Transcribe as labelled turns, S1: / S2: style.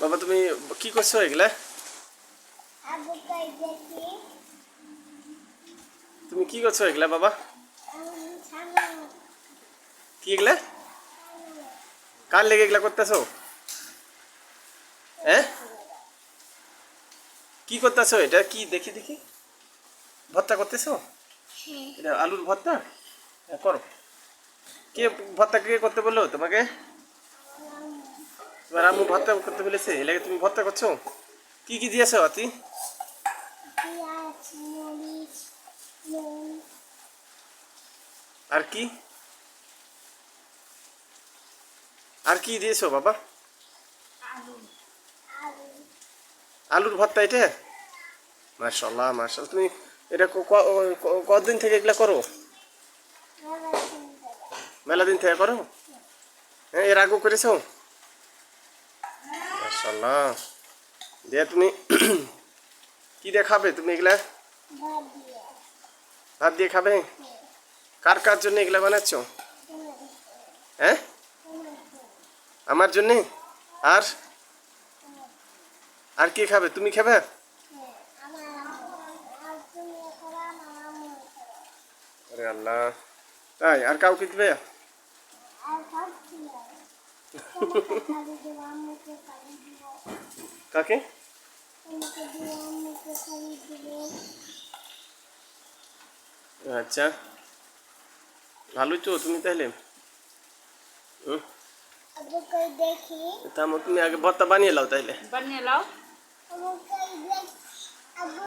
S1: বাবা তুমি কি করছ এগুলা? তুমি কি করছ এগুলা বাবা? কি এগুলা? কার লেগে এগুলা করতেছো? হ্যাঁ? কি করতেছো এটা? কি দেখি দেখি। ভর্তা করতেছো?
S2: হ্যাঁ।
S1: এটা আলুর ভর্তা? হ্যাঁ, করো। কে ভর্তা কে করতে বলল তোমাকে? তোমার আম্মু ভর্তা করতে বলেছে এলাকা তুমি ভর্তা করছ? কি কি দিয়েছ অতি আর কি? আর কি দিয়েছ বাবা?
S2: আলু। আলু
S1: আলুর ভর্তা এটা? মার্শাল্লাহ মার্শাল তুমি এটা ক- ক- ক- কতদিন থেকে এগুলা করো? মেলা দিন থেকে করো? হ্যাঁ এর আগেও করেছ? মার্শাল্লাহ দিয়ে তুমি, কি দিয়ে খাবে তুমি এগুলা?
S2: ভাত দিয়ে
S1: খাবে? কার কার জন্য এগুলা বানাচ্ছ? হ্যাঁ? আমার জন্যে? আর? আর কি খাবে? তুমি খাবে? আল্লাহ। তাই, আর কাউকে দিবে? কাকে? আচ্ছা। ভালোই তো, তুমি তাহলে? তা তুমি আগে ভর্তা বানিয়ে লাও তাইলে
S3: বানিয়ে লাও।